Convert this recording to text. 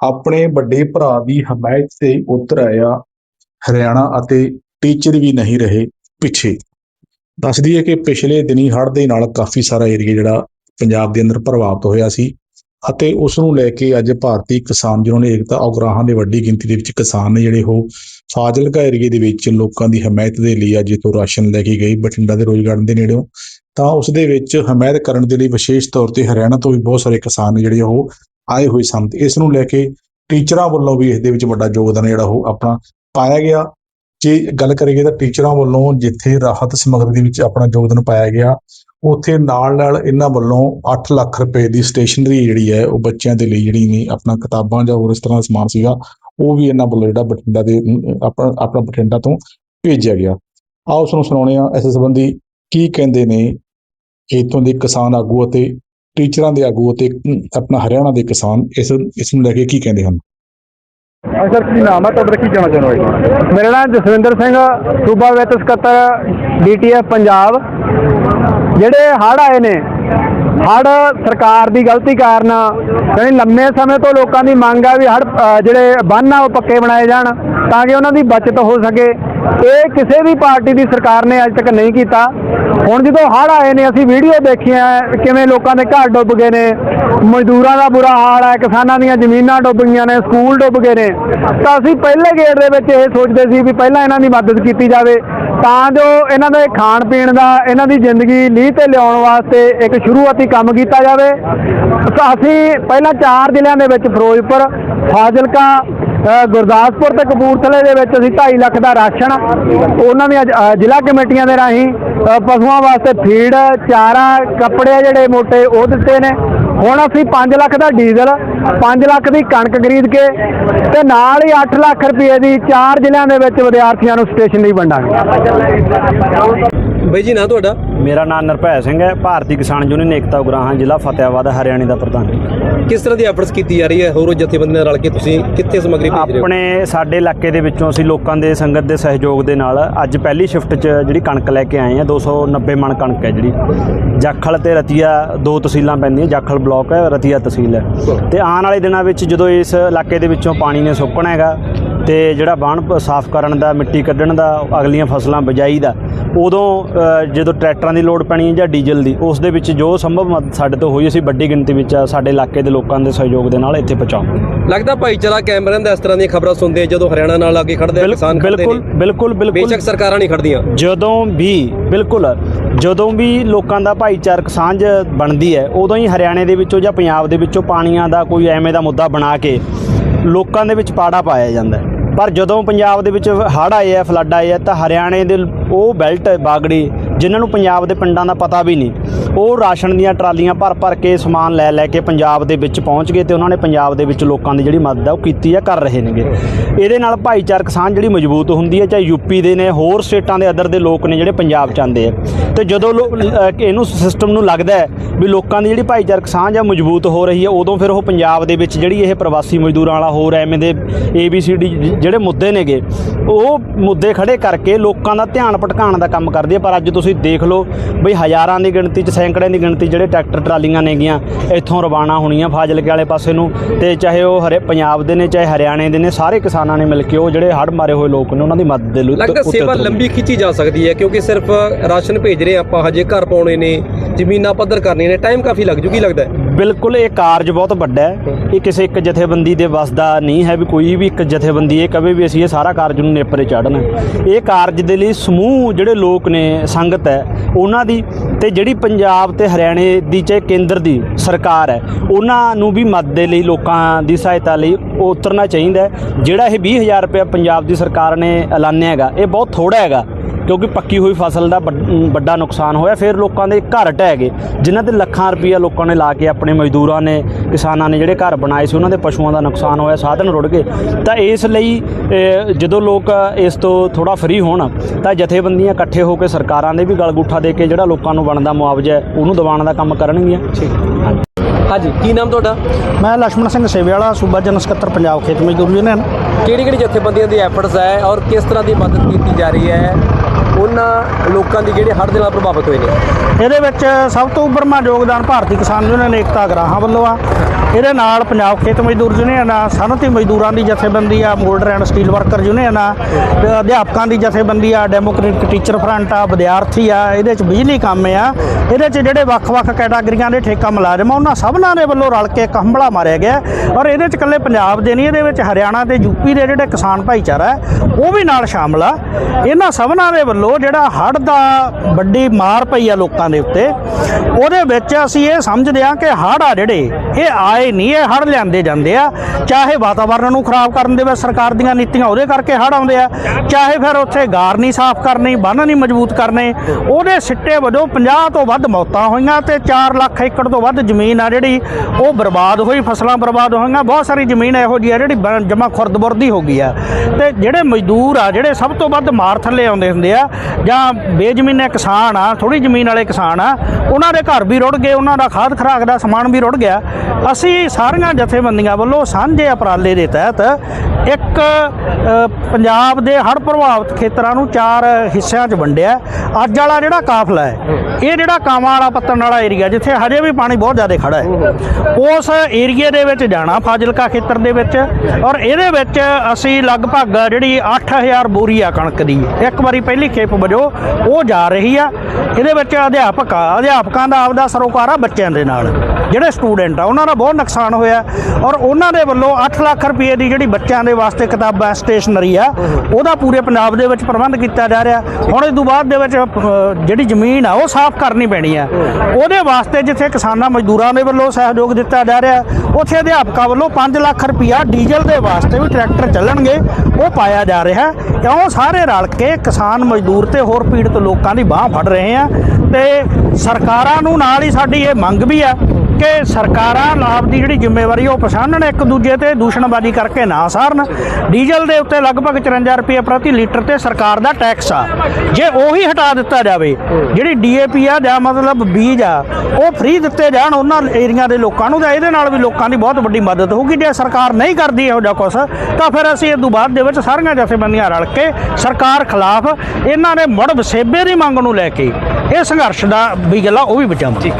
ਆਪਣੇ ਵੱਡੇ ਭਰਾ ਦੀ ਹਮਾਇਤ ਤੇ ਉਤਰ ਆਇਆ। ਹਰਿਆਣਾ ਅਤੇ ਟੀਚਰ ਵੀ ਨਹੀਂ ਰਹੇ ਪਿੱਛੇ। ਦੱਸ ਦਈਏ ਕਿ ਪਿਛਲੇ ਦਿਨੀ ਹੜ੍ਹ ਦੇ ਨਾਲ ਕਾਫੀ ਸਾਰਾ ਏਰੀਆ ਜਿਹੜਾ ਪੰਜਾਬ ਦੇ ਅੰਦਰ ਪ੍ਰਭਾਵਿਤ ਹੋਇਆ ਸੀ ਅਤੇ ਉਸ ਨੂੰ ਲੈ ਕੇ ਅੱਜ ਭਾਰਤੀ ਕਿਸਾਨ ਜਿਨ੍ਹਾਂ ਨੇ ਏਕਤਾ ਉਗਰਾਹਾਂ ਦੇ ਵੱਡੀ ਗਿਣਤੀ ਦੇ ਵਿੱਚ ਕਿਸਾਨ ਨੇ ਜਿਹੜੇ ਉਹ ਫਾਜ਼ਿਲਕਾ ਏਰੀਏ ਦੇ ਵਿੱਚ ਲੋਕਾਂ ਦੀ ਹਮਾਇਤ ਦੇ ਲਈ ਅੱਜ ਤੋਂ ਰਾਸ਼ਨ ਲੈ ਕੇ ਗਈ ਬਠਿੰਡਾ ਦੇ ਰੁਜ਼ਗਾਰਡਨ ਦੇ ਨੇੜਿਓਂ। ਤਾਂ ਉਸ ਦੇ ਵਿੱਚ ਹਮਾਇਤ ਕਰਨ ਦੇ ਲਈ ਵਿਸ਼ੇਸ਼ ਤੌਰ ਤੇ ਹਰਿਆਣਾ ਤੋਂ ਵੀ ਬਹੁਤ ਸਾਰੇ ਕਿਸਾਨ ਨੇ ਜਿਹੜੇ ਉਹ ਆਏ ਹੋਏ ਸਨ ਇਸ ਨੂੰ ਲੈ ਕੇ ਟੀਚਰਾਂ ਵੱਲੋਂ ਵੀ ਇਸ ਦੇ ਵਿੱਚ ਵੱਡਾ ਯੋਗਦਾਨ ਜਿਹੜਾ ਉਹ ਆਪਣਾ ਪਾਇਆ ਗਿਆ। ਜੇ ਗੱਲ ਕਰੀਏ ਤਾਂ ਟੀਚਰਾਂ ਵੱਲੋਂ ਜਿੱਥੇ ਰਾਹਤ ਸਮੱਗਰੀ ਦੇ ਵਿੱਚ ਆਪਣਾ ਯੋਗਦਾਨ ਪਾਇਆ ਗਿਆ, ਉੱਥੇ ਨਾਲ ਨਾਲ ਇਹਨਾਂ ਵੱਲੋਂ 8 ਲੱਖ ਰੁਪਏ ਦੀ ਸਟੇਸ਼ਨਰੀ ਜਿਹੜੀ ਹੈ, ਉਹ ਬੱਚਿਆਂ ਦੇ ਲਈ ਜਿਹੜੀ ਨੇ ਆਪਣਾ ਕਿਤਾਬਾਂ ਜਾਂ ਹੋਰ ਇਸ ਤਰ੍ਹਾਂ ਦਾ ਸਮਾਨ ਸੀਗਾ, ਉਹ ਵੀ ਇਹਨਾਂ ਵੱਲੋਂ ਜਿਹੜਾ ਬਠਿੰਡਾ ਦੇ ਆਪਣਾ ਆਪਣਾ ਬਠਿੰਡਾ ਤੋਂ ਭੇਜਿਆ ਗਿਆ। ਆਓ ਉਸ ਨੂੰ ਸੁਣਾਉਂਦੇ ਆ ਇਸ ਸੰਬੰਧੀ ਕੀ ਕਹਿੰਦੇ ਨੇ ਇੱਥੋਂ ਦੇ ਕਿਸਾਨ ਆਗੂ ਅਤੇ ਟੀਚਰਾਂ ਦੇ ਆਗੂ ਅਤੇ ਆਪਣਾ ਹਰਿਆਣਾ ਦੇ ਕਿਸਾਨ ਇਸ ਇਸ ਨੂੰ ਲੈ ਕੇ ਕੀ ਕਹਿੰਦੇ ਹਨ? ਸਰ ਕੀ ਨਾਮ ਹੈ? ਤੁਹਾਡਾ ਕੀ ਜਾਣਾ ਚਾਹੁੰਦੇ ਹੋ ਮੇਰਾ ਨਾਮ ਜਸਵਿੰਦਰ ਸਿੰਘ ਸੂਬਾ ਵਿੱਤ ਸਕੱਤਰ ਡੀਟੀਐਫ ਪੰਜਾਬ। ਜਿਹੜੇ ਹੜ੍ਹ ਆਏ ਨੇ ਹੜ ਸਰਕਾਰ ਦੀ ਗਲਤੀ ਕਾਰਨ ਯਾਨੀ ਲੰਮੇ ਸਮੇਂ ਤੋਂ ਲੋਕਾਂ ਦੀ ਮੰਗ ਆ ਵੀ ਹੜ੍ਹ ਜਿਹੜੇ ਬੰਨ ਆ ਉਹ ਪੱਕੇ ਬਣਾਏ ਜਾਣ ਤਾਂ ਕਿ ਉਹਨਾਂ ਦੀ ਬਚਤ ਹੋ ਸਕੇ। ਇਹ ਕਿਸੇ ਵੀ ਪਾਰਟੀ ਦੀ ਸਰਕਾਰ ਨੇ ਅੱਜ ਤੱਕ ਨਹੀਂ ਕੀਤਾ। ਹੁਣ ਜਦੋਂ ਹੜ੍ਹ ਆਏ ਨੇ, ਅਸੀਂ ਵੀਡੀਓ ਦੇਖੀਆਂ ਕਿਵੇਂ ਲੋਕਾਂ ਦੇ ਘਰ ਡੁੱਬ ਗਏ ਨੇ। ਮਜ਼ਦੂਰਾਂ ਦਾ ਬੁਰਾ ਹਾਲ ਹੈ ਕਿਸਾਨਾਂ ਦੀਆਂ ਜ਼ਮੀਨਾਂ ਡੁੱਬ ਗਈਆਂ ਨੇ, ਸਕੂਲ ਡੁੱਬ ਗਏ ਨੇ। ਤਾਂ ਅਸੀਂ ਪਹਿਲੇ ਗੇੜ ਦੇ ਵਿੱਚ ਇਹ ਸੋਚਦੇ ਸੀ ਵੀ ਪਹਿਲਾਂ ਇਹਨਾਂ ਦੀ ਮਦਦ ਕੀਤੀ ਜਾਵੇ। ਤਾਂ ਜੋ ਇਹਨਾਂ ਦੇ ਖਾਣ ਪੀਣ ਦਾ, ਇਹਨਾਂ ਦੀ ਜ਼ਿੰਦਗੀ ਲੀਹ ਤੇ ਲਿਆਉਣ ਵਾਸਤੇ ਇੱਕ ਸ਼ੁਰੂਆਤੀ ਕੰਮ ਕੀਤਾ ਜਾਵੇ। ਅਸੀਂ ਪਹਿਲਾਂ ਚਾਰ ਜ਼ਿਲ੍ਹਿਆਂ ਦੇ ਵਿੱਚ ਫਿਰੋਜ਼ਪੁਰ, ਫਾਜ਼ਿਲਕਾ ਗੁਰਦਾਸਪੁਰ ਤੇ ਕਪੂਰਥਲੇ ਦੇ ਵਿੱਚ ਅਸੀਂ 2.5 ਲੱਖ ਦਾ ਰਾਸ਼ਨ, ਉਹਨਾਂ ਦੀਆਂ ਜ਼ਿਲ੍ਹਾ ਕਮੇਟੀਆਂ ਦੇ ਰਾਹੀਂ ਪਸ਼ੂਆਂ ਵਾਸਤੇ ਫੀਡ, ਚਾਰਾ, ਕੱਪੜੇ ਜਿਹੜੇ ਮੋਟੇ ਉਹ ਦਿੱਤੇ ਨੇ। ਹੁਣ ਅਸੀਂ 5 ਲੱਖ ਦਾ ਡੀਜ਼ਲ 5 ਲੱਖ ਦੀ ਕਣਕ ਖਰੀਦ ਕੇ ਤੇ ਨਾਲ ਹੀ 8 ਲੱਖ ਰੁਪਏ ਦੀ ਚਾਰ ਜ਼ਿਲ੍ਹਿਆਂ ਦੇ ਵਿੱਚ ਵਿਦਿਆਰਥੀਆਂ ਨੂੰ ਸਟੇਸ਼ਨਰੀ ਵੰਡਾਂਗੇ। ਬਈ ਜੀ ਨਾ ਤੁਹਾਡਾ? ਮੇਰਾ ਨਾਮ ਨਿਰਭੈ ਸਿੰਘ ਹੈ ਭਾਰਤੀ ਕਿਸਾਨ ਯੂਨੀਅਨ ਏਕਤਾ ਉਗਰਾਹਾਂ ਜ਼ਿਲ੍ਹਾ ਫਤਿਆਬਾਦ ਹਰਿਆਣੇ ਦਾ ਪ੍ਰਧਾਨ। ਕਿਸ ਤਰ੍ਹਾਂ ਦੀ ਐਫਰਟਸ ਕੀਤੀ ਜਾ ਰਹੀ ਹੈ? ਹੋਰ ਜਥੇਬੰਦੀਆਂ ਨਾਲ ਰਲ ਕੇ ਤੁਸੀਂ ਕਿੱਥੇ ਸਮੱਗਰੀ ਭੇਜ ਰਹੇ ਹੋ? ਆਪਣੇ ਸਾਡੇ ਇਲਾਕੇ ਦੇ ਵਿੱਚੋਂ ਅਸੀਂ ਲੋਕਾਂ ਦੇ ਸੰਗਤ ਦੇ ਸਹਿਯੋਗ ਦੇ ਨਾਲ ਅੱਜ ਪਹਿਲੀ ਸ਼ਿਫਟ 'ਚ ਜਿਹੜੀ ਕਣਕ ਲੈ ਕੇ ਆਏ ਆ 290 ਮਣ ਕਣਕ ਹੈ ਜਿਹੜੀ। ਜਾਖਲ ਤੇ ਰਤੀਆ ਦੋ ਤਹਿਸੀਲਾਂ ਪੈਂਦੀਆਂ ਜਾਖਲ ਬਲਾਕ ਹੈ ਰਤੀਆ ਤਹਿਸੀਲ ਹੈ। ਤੇ ਆਉਣ ਵਾਲੇ ਦਿਨਾਂ ਵਿੱਚ ਜਦੋਂ ਇਸ ਇਲਾਕੇ ਦੇ ਵਿੱਚੋਂ ਪਾਣੀ ਨੇ ਸੁੱਕਣਾ ਹੈਗਾ ਤੇ ਜਿਹੜਾ ਬਾਣ ਸਾਫ਼ ਕਰਨ ਦਾ ਮਿੱਟੀ ਕੱਢਣ ਦਾ ਅਗਲੀਆਂ ਫਸਲਾਂ ਬਜਾਈ ਦਾ ਉਦੋਂ ਜਦੋਂ ਟਰੈਕਟਰਾਂ ਦੀ ਲੋੜ ਪੈਣੀ ਹੈ ਜਾਂ ਡੀਜ਼ਲ ਦੀ ਉਸ ਦੇ ਵਿੱਚ ਜੋ ਸੰਭਵ ਮਦਦ ਸਾਡੇ ਤੋਂ ਹੋਈ ਅਸੀਂ ਵੱਡੀ ਗਿਣਤੀ ਵਿੱਚ ਸਾਡੇ ਇਲਾਕੇ ਦੇ ਲੋਕਾਂ ਦੇ ਸਹਿਯੋਗ ਦੇ ਨਾਲ ਇੱਥੇ ਪਹੁੰਚਾਵਾਂਗੇ। ਲੱਗਦਾ ਭਾਈਚਾਰਾ ਕੈਮਰਨ ਦਾ ਇਸ ਤਰ੍ਹਾਂ ਦੀਆਂ ਖਬਰਾਂ ਸੁਣਦੇ ਜਦੋਂ ਹਰਿਆਣਾ ਨਾਲ ਕੇ ਖੜਦੇ ਆ ਕਿਸਾਨ ਖੜਦੇ ਬਿਲਕੁਲ ਬਿਲਕੁਲ ਬਿਲਕੁਲ। ਬੇਸ਼ੱਕ ਸਰਕਾਰਾਂ ਨਹੀਂ ਖੜਦੀਆਂ ਜਦੋਂ ਵੀ ਬਿਲਕੁਲ ਜਦੋਂ ਵੀ ਲੋਕਾਂ ਦਾ ਭਾਈਚਾਰਕ ਸਾਂਝ ਬਣਦੀ ਹੈ ਉਦੋਂ ਹੀ ਹਰਿਆਣੇ ਦੇ ਵਿੱਚੋਂ ਜਾਂ ਪੰਜਾਬ ਦੇ ਵਿੱਚੋਂ ਪਾਣੀਆਂ ਦਾ ਕੋਈ ਐਵੇਂ ਦਾ ਮੁੱਦਾ ਬਣਾ ਕੇ ਲੋਕਾਂ ਦੇ ਵਿੱਚ ਪਾੜਾ ਪਾਇਆ ਜਾਂਦਾ ਹੈ। ਪਰ ਜਦੋਂ ਪੰਜਾਬ ਦੇ ਵਿੱਚ ਹੜ੍ਹ ਆਏ ਆ ਫਲੱਡ ਆਏ ਆ, ਤਾਂ ਹਰਿਆਣੇ ਦੇ ਉਹ ਬੈਲਟ ਬਾਗੜੀ, ਜਿਨ੍ਹਾਂ ਨੂੰ ਪੰਜਾਬ ਦੇ ਪਿੰਡਾਂ ਦਾ ਪਤਾ ਵੀ ਨਹੀਂ। ਉਹ ਰਾਸ਼ਨ ਦੀਆਂ ਟਰਾਲੀਆਂ ਭਰ ਭਰ ਕੇ ਸਮਾਨ ਲੈ ਲੈ ਕੇ ਪੰਜਾਬ ਦੇ ਵਿੱਚ ਪਹੁੰਚ ਗਏ ਤੇ ਉਹਨਾਂ ਨੇ ਪੰਜਾਬ ਦੇ ਵਿੱਚ ਲੋਕਾਂ ਦੀ ਜਿਹੜੀ ਮਦਦ ਹੈ ਉਹ ਕੀਤੀ ਹੈ ਕਰ ਰਹੇ ਨੇਗੇ। ਇਹਦੇ ਨਾਲ ਭਾਈਚਾਰਕ ਸਾਂਝ ਜਿਹੜੀ ਮਜ਼ਬੂਤ ਹੁੰਦੀ ਹੈ ਚਾਹੇ ਯੂਪੀ ਦੇ ਨੇ, ਹੋਰ ਸਟੇਟਾਂ ਦੇ ਅਦਰ ਦੇ ਲੋਕ ਨੇ ਜਿਹੜੇ ਪੰਜਾਬ ਚ ਆਉਂਦੇ ਆ। ਤੇ ਜਦੋਂ ਲੋ- ਇਹਨੂੰ ਸਿਸਟਮ ਨੂੰ ਲੱਗਦਾ ਵੀ ਲੋਕਾਂ ਦੀ ਜਿਹੜੀ ਭਾਈਚਾਰਕ ਸਾਂਝ ਆ ਮਜ਼ਬੂਤ ਹੋ ਰਹੀ ਹੈ ਉਦੋਂ ਫਿਰ ਉਹ ਪੰਜਾਬ ਦੇ ਵਿੱਚ ਜਿਹੜੀ ਇਹ ਪ੍ਰਵਾਸੀ ਮਜ਼ਦੂਰਾਂ ਵਾਲਾ ਹੋਰ ਐਵੇਂ ਦੇ ABCD ਜਿਹੜੇ ਮੁੱਦੇ ਨੇਗੇ, ਉਹ ਮੁੱਦੇ ਖੜੇ ਕਰਕੇ ਲੋਕਾਂ ਦਾ ਧਿਆਨ ਭਟਕਾਉਣ ਦਾ ਕੰਮ ਕਰਦੀ ਹੈ ਪਰ ਅੱਜ ਤੁਸੀਂ ਦੇਖ ਲਓ ਬਈ ਹਜ਼ਾਰਾਂ ਦੀ ਗਿਣਤੀ ਚ ਸੈਂਕੜਿਆਂ ਦੀ ਗਿਣਤੀ ਜਿਹੜੇ ਟਰੈਕਟਰ ਟਰਾਲੀਆਂ ਨੇਗੀਆਂ ਇੱਥੋਂ ਰਵਾਨਾ ਹੋਣੀਆਂ ਫਾਜ਼ਿਲਕੇ ਵਾਲੇ ਪਾਸੇ ਨੂੰ ਤੇ ਚਾਹੇ ਉਹ ਹਰੇ ਪੰਜਾਬ ਦੇ ਨੇ ਚਾਹੇ ਹਰਿਆਣੇ ਦੇ ਨੇ ਸਾਰੇ ਕਿਸਾਨਾਂ ਨੇ ਮਿਲ ਕੇ ਉਹ ਜਿਹੜੇ ਹੜ੍ਹ ਮਾਰੇ ਹੋਏ ਲੋਕ ਨੇ ਉਹਨਾਂ ਦੀ ਮਦਦ ਦੇ ਲਈ ਲੱਗਦਾ ਸੇਵਾ। ਲੰਬੀ ਖਿੱਚੀ ਜਾ ਸਕਦੀ ਹੈ ਕਿਉਂਕਿ ਸਿਰਫ ਰਾਸ਼ਨ ਭੇਜ ਰਹੇ ਆਪਾਂ ਹਜੇ ਘਰ ਪਾਉਣੇ ਨੇ ਜ਼ਮੀਨਾਂ ਪੱਧਰ ਕਰਨੀਆਂ ਨੇ ਟਾਈਮ ਕਾਫੀ ਲੱਗ ਜੂਗੀ ਲੱਗਦਾ ਬਿਲਕੁਲ ਇਹ ਕਾਰਜ ਬਹੁਤ ਵੱਡਾ ਹੈ ਇਹ ਕਿਸੇ ਇੱਕ ਜਥੇਬੰਦੀ ਦੇ ਵੱਸ ਦਾ ਨਹੀਂ ਹੈ ਵੀ ਕੋਈ ਵੀ ਇੱਕ ਜਥੇਬੰਦੀ ਇਹ ਕਵੇ ਵੀ ਅਸੀਂ ਇਹ ਸਾਰਾ ਕਾਰਜ ਨੂੰ ਨੇਪਰੇ ਚਾੜਨਾ ਇਹ ਕਾਰਜ ਦੇ ਲਈ ਸਮੂਹ ਜਿਹੜੇ ਲੋਕ ਨੇ ਸੰਗਤ ਹੈ ਉਹਨਾਂ ਦੀ ਤੇ ਜਿਹੜੀ ਪੰਜਾਬ ਤੇ ਹਰਿਆਣੇ ਦੀ ਚਾਹੇ ਕੇਂਦਰ ਦੀ ਸਰਕਾਰ ਹੈ ਉਹਨਾਂ ਨੂੰ ਵੀ ਮਦਦ ਦੇ ਲਈ ਲੋਕਾਂ ਦੀ ਸਹਾਇਤਾ ਲਈ ਉਤਰਨਾ ਚਾਹੀਦਾ ਜਿਹੜਾ ਇਹ 20000 ਰੁਪਏ ਪੰਜਾਬ ਦੀ ਸਰਕਾਰ ਨੇ ਐਲਾਨਿਆ ਹੈਗਾ ਇਹ ਬਹੁਤ ਥੋੜਾ ਹੈਗਾ। ਕਿਉਂਕਿ ਪੱਕੀ ਹੋਈ ਫਸਲ ਦਾ ਵੱਡਾ ਨੁਕਸਾਨ ਹੋਇਆ ਫਿਰ ਲੋਕਾਂ ਦੇ ਘਰ ਢਹਿ ਗਏ। ਜਿਨ੍ਹਾਂ ਤੇ ਲੱਖਾਂ ਰੁਪਈਆ ਲੋਕਾਂ ਨੇ ਲਾ ਕੇ ਆਪਣੇ ਮਜ਼ਦੂਰਾਂ ਨੇ ਕਿਸਾਨਾਂ ਨੇ ਜਿਹੜੇ ਘਰ ਬਣਾਏ ਸੀ ਉਹਨਾਂ ਦੇ ਪਸ਼ੂਆਂ ਦਾ ਨੁਕਸਾਨ ਹੋਇਆ ਸਾਧਨ ਰੁੜ ਗਏ। ਤਾਂ ਇਸ ਲਈ ਜਦੋਂ ਲੋਕ ਇਸ ਤੋਂ ਥੋੜਾ ਫਰੀ ਹੋਣ ਤਾਂ ਜਥੇਬੰਦੀਆਂ ਇਕੱਠੇ ਹੋ ਕੇ ਸਰਕਾਰਾਂ ਦੇ ਵੀ ਗਲਗੂਠਾ ਦੇ ਕੇ ਜਿਹੜਾ ਲੋਕਾਂ ਨੂੰ ਬਣਦਾ ਮੁਆਵਜ਼ਾ ਹੈ ਉਹਨੂੰ ਦਿਵਾਉਣ ਦਾ ਕੰਮ ਕਰਨਗੀਆਂ। ਠੀਕ। ਹਾਂਜੀ। ਕੀ ਨਾਮ ਤੁਹਾਡਾ? ਮੈਂ ਲక్ష్మణ ਸਿੰਘ ਸੇਵਿਆਲਾ ਸੂਬਾ ਜਨ ਸਕੱਤਰ ਪੰਜਾਬ ਖੇਤ ਮਜ਼ਦੂਰ ਯੂਨੀਅਨ। ਕਿਹੜੀ ਕਿਹੜੀ ਜਥੇਬੰਦੀਆਂ ਦੀ ਐਫਰਟਸ ਹੈ ਔਰ ਕਿਸ ਤਰ੍ਹਾਂ ਦੀ ਮਦਦ ਕੀਤੀ ਜਾ ਰਹੀ ਹੈ? ਉਹਨਾਂ ਲੋਕਾਂ ਦੀ ਜਿਹੜੇ ਹੜ੍ਹ ਦੇ ਨਾਲ ਪ੍ਰਭਾਵਿਤ ਹੋਏ ਨੇ? ਇਹਦੇ ਵਿੱਚ ਸਭ ਤੋਂ ਉੱਪਰਮਾ ਯੋਗਦਾਨ ਭਾਰਤੀ ਕਿਸਾਨ ਯੂਨੀਅਨ ਏਕਤਾ ਗਰਾਹਾਂ ਵੱਲੋਂ ਆ। ਇਹਦੇ ਨਾਲ ਪੰਜਾਬ ਖੇਤ ਮਜ਼ਦੂਰ ਯੂਨੀਅਨ ਆ, ਸਨਅਤੀ ਮਜ਼ਦੂਰਾਂ ਦੀ ਜਥੇਬੰਦੀ ਆ moulder and steel worker union ਆ, ਅਧਿਆਪਕਾਂ ਦੀ ਜਥੇਬੰਦੀ ਆ, ਡੈਮੋਕ੍ਰੈਟਿਕ ਟੀਚਰ ਫਰੰਟ ਆ, ਵਿਦਿਆਰਥੀ ਆ, ਇਹਦੇ ਚ ਬਿਜਲੀ ਕੰਮ ਆ। ਇਹਦੇ ਚ ਜਿਹੜੇ ਵੱਖ-ਵੱਖ ਕੈਟਾਗਰੀਆਂ ਦੇ ਠੇਕਾ ਮੁਲਾਜ਼ਮ ਆ, ਉਹਨਾਂ ਸਭਨਾਂ ਦੇ ਵੱਲੋਂ ਰਲ ਕੇ ਇੱਕ ਹੰਭਲਾ ਮਾਰਿਆ ਗਿਆ। ਔਰ ਇਹਦੇ ਚ ਇਕੱਲੇ ਪੰਜਾਬ ਦੇ ਨਹੀਂ, ਇਹਦੇ ਵਿੱਚ ਹਰਿਆਣਾ ਤੇ ਯੂਪੀ ਦੇ ਜਿਹੜੇ ਕਿਸਾਨ ਭਾਈਚਾਰਾ ਉਹ ਵੀ ਨਾਲ ਸ਼ਾਮਲ ਆ। ਇਹਨਾਂ ਸਭਨਾਂ ਦੇ ਵੱਲੋਂ ਜਿਹੜਾ ਹੜ੍ਹ ਦਾ ਵੱਡੀ ਮਾਰ ਪਈ ਆ ਲੋਕਾਂ ਦੇ ਉੱਤੇ, ਉਹਦੇ ਵਿੱਚ ਅਸੀਂ ਇਹ ਸਮਝਦੇ ਆ ਕਿ ਹੜ੍ਹ ਆ ਜਿਹੜੇ, ਇਹ ਆਏ ਨਹੀਂ, ਇਹ ਹੜ੍ਹ ਲਿਆਂਦੇ ਜਾਂਦੇ ਆ। ਚਾਹੇ ਵਾਤਾਵਰਣ ਨੂੰ ਖਰਾਬ ਕਰਨ ਦੇ ਵਿੱਚ ਸਰਕਾਰ ਦੀਆਂ ਨੀਤੀਆਂ ਉਹਦੇ ਕਰਕੇ ਹੜ੍ਹ ਆਉਂਦੇ ਆ, ਚਾਹੇ ਫਿਰ ਉੱਥੇ ਗਾਰ ਨਹੀਂ ਸਾਫ਼ ਕਰਨੀ ਬੰਨ ਨਹੀਂ ਮਜ਼ਬੂਤ ਕਰਨੇ, ਉਹਦੇ ਸਿੱਟੇ ਵਜੋਂ 50 ਤੋਂ ਵੱਧ ਮੌਤਾਂ ਹੋਈਆਂ ਤੇ 4 ਲੱਖ ਏਕੜ ਤੋਂ ਵੱਧ ਜ਼ਮੀਨ ਆ ਜਿਹੜੀ, ਉਹ ਬਰਬਾਦ ਹੋਈ, ਫਸਲਾਂ ਬਰਬਾਦ ਹੋਈਆਂ, ਬਹੁਤ ਸਾਰੀ ਜ਼ਮੀਨ ਇਹੋ ਜਿਹੀ ਆ ਜਿਹੜੀ ਜਮਾ ਖੁਰਦਬੁਰਦੀ ਹੋ ਗਈ ਆ। ਤੇ ਜਿਹੜੇ ਮਜ਼ਦੂਰ ਆ, ਜਿਹੜੇ ਸਭ ਤੋਂ ਵੱਧ ਮਾਰ ਥੱਲੇ ਆਉਂਦੇ ਹੁੰਦੇ ਆ ਜਾਂ ਬੇਜ਼ਮੀਨੇ ਕਿਸਾਨ ਆ ਥੋੜੀ ਜ਼ਮੀਨ ਵਾਲੇ ਕਿਸਾਨ ਆ, ਉਹਨਾਂ ਦੇ ਘਰ ਵੀ ਰੁੜ ਗਏ, ਉਹਨਾਂ ਦਾ ਖਾਦ ਖਰਾਕ ਦਾ ਸਮਾਨ ਵੀ ਰੁੜ ਗਿਆ। ਅਸੀਂ ਸਾਰੀਆਂ ਜਥੇਬੰਦੀਆਂ ਵੱਲੋਂ ਸਾਂਝੇ ਉਪਰਾਲੇ ਦੇ ਤਹਿਤ ਇੱਕ ਪੰਜਾਬ ਦੇ ਹੜ੍ਹ ਪ੍ਰਭਾਵਿਤ ਖੇਤਰਾਂ ਨੂੰ ਚਾਰ ਹਿੱਸਿਆਂ 'ਚ ਵੰਡਿਆ। ਅੱਜ ਵਾਲਾ ਜਿਹੜਾ ਕਾਫਲਾ ਹੈ, ਇਹ ਜਿਹੜਾ ਕਾਮਾਂ ਵਾਲਾ ਪੱਤਣ ਵਾਲਾ ਏਰੀਆ ਜਿੱਥੇ ਹਜੇ ਵੀ ਪਾਣੀ ਬਹੁਤ ਜ਼ਿਆਦਾ ਖੜਾ ਹੈ। ਉਸ ਏਰੀਏ ਦੇ ਵਿੱਚ ਜਾਣਾ ਫਾਜ਼ਿਲਕਾ ਖੇਤਰ ਦੇ ਵਿੱਚ ਔਰ ਇਹਦੇ ਵਿੱਚ ਅਸੀਂ ਲਗਭਗ ਜਿਹੜੀ 8000 ਬੋਰੀ ਆ ਕਣਕ ਦੀ ਇੱਕ ਵਾਰੀ ਪਹਿਲੀ ਖੇਪ ਵਜੋਂ ਉਹ ਜਾ ਰਹੀ ਆ। ਇਹਦੇ ਵਿੱਚ ਅਧਿਆਪਕ ਆ ਅਧਿਆਪਕਾਂ ਦਾ ਆਪਦਾ ਸਰੋਕਾਰ ਆ ਬੱਚਿਆਂ ਦੇ ਨਾਲ। ਜਿਹੜੇ ਸਟੂਡੈਂਟ ਆ, ਉਹਨਾਂ ਦਾ ਬਹੁਤ ਨੁਕਸਾਨ ਹੋਇਆ ਔਰ ਉਹਨਾਂ ਦੇ ਵੱਲੋਂ 8 ਲੱਖ ਰੁਪਏ ਦੀ ਜਿਹੜੀ ਬੱਚਿਆਂ ਦੇ ਵਾਸਤੇ ਕਿਤਾਬਾਂ ਸਟੇਸ਼ਨਰੀ ਆ ਉਹਦਾ ਪੂਰੇ ਪੰਜਾਬ ਦੇ ਵਿੱਚ ਪ੍ਰਬੰਧ ਕੀਤਾ ਜਾ ਰਿਹਾ ਹੁਣ ਇਸ ਤੋਂ ਬਾਅਦ ਦੇ ਵਿੱਚ ਜਿਹੜੀ ਜ਼ਮੀਨ ਆ, ਉਹ ਸਾਫ਼ ਕਰਨੀ ਪੈਣੀ ਆ ਉਹਦੇ ਵਾਸਤੇ ਜਿੱਥੇ ਕਿਸਾਨਾਂ ਮਜ਼ਦੂਰਾਂ ਦੇ ਵੱਲੋਂ ਸਹਿਯੋਗ ਦਿੱਤਾ ਜਾ ਰਿਹਾ ਉੱਥੇ ਅਧਿਆਪਕਾਂ ਵੱਲੋਂ 5 ਲੱਖ ਰੁਪਇਆ ਡੀਜ਼ਲ ਦੇ ਵਾਸਤੇ ਵੀ ਟਰੈਕਟਰ ਚੱਲਣਗੇ, ਉਹ ਪਾਇਆ ਜਾ ਰਿਹਾ ਕਿਉਂ? ਸਾਰੇ ਰਲ ਕੇ ਕਿਸਾਨ ਮਜ਼ਦੂਰ ਤੇ ਹੋਰ ਪੀੜਤ ਲੋਕਾਂ ਦੀ ਬਾਹ ਫੜ ਰਹੇ ਆ ਤੇ ਸਰਕਾਰਾਂ ਨੂੰ ਨਾਲ ਹੀ ਸਾਡੀ ਇਹ ਮੰਗ ਵੀ ਆ ਕਿ ਸਰਕਾਰਾਂ ਲਾਭ ਦੀ ਜਿਹੜੀ ਜ਼ਿੰਮੇਵਾਰੀ ਉਹ ਪਛਾਣਨ, ਇੱਕ ਦੂਜੇ ਤੇ ਦੂਸ਼ਣਬਾਜ਼ੀ ਕਰਕੇ ਨਾ ਸਾਰਨ। ਡੀਜ਼ਲ ਦੇ ਉੱਤੇ ਲਗਭਗ 54 ਰੁਪਏ ਪ੍ਰਤੀ ਲੀਟਰ ਤੇ ਸਰਕਾਰ ਦਾ ਟੈਕਸ ਆ। ਜੇ ਉਹੀ ਹਟਾ ਦਿੱਤਾ ਜਾਵੇ, ਜਿਹੜੀ ਡੀਏਪੀ ਆ, ਜਾਂ ਮਤਲਬ ਬੀਜ ਆ, ਉਹ ਫ੍ਰੀ ਦਿੱਤੇ ਜਾਣ ਉਹਨਾਂ ਏਰੀਆ ਦੇ ਲੋਕਾਂ ਨੂੰ ਤਾਂ ਇਹਦੇ ਨਾਲ ਵੀ ਲੋਕਾਂ ਦੀ ਬਹੁਤ ਵੱਡੀ ਮਦਦ ਹੋਊਗੀ। ਜੇ ਸਰਕਾਰ ਨਹੀਂ ਕਰਦੀ ਇਹੋ ਜਿਹਾ ਕੁਛ, ਤਾਂ ਫਿਰ ਅਸੀਂ ਇਹ ਤੋਂ ਬਾਅਦ ਦੇ ਵਿੱਚ ਸਾਰੀਆਂ ਜਥੇਬੰਦੀਆਂ ਰਲ ਕੇ ਸਰਕਾਰ ਖਿਲਾਫ ਇਹਨਾਂ ਨੇ ਮੁੜ ਵਸੇਬੇ ਦੀ ਮੰਗ ਨੂੰ ਲੈ ਕੇ ਇਹ ਸੰਘਰਸ਼ ਦਾ ਵੀ ਗੱਲਾਂ ਉਹ ਵੀ ਬਚਾਵਾਂਗੇ।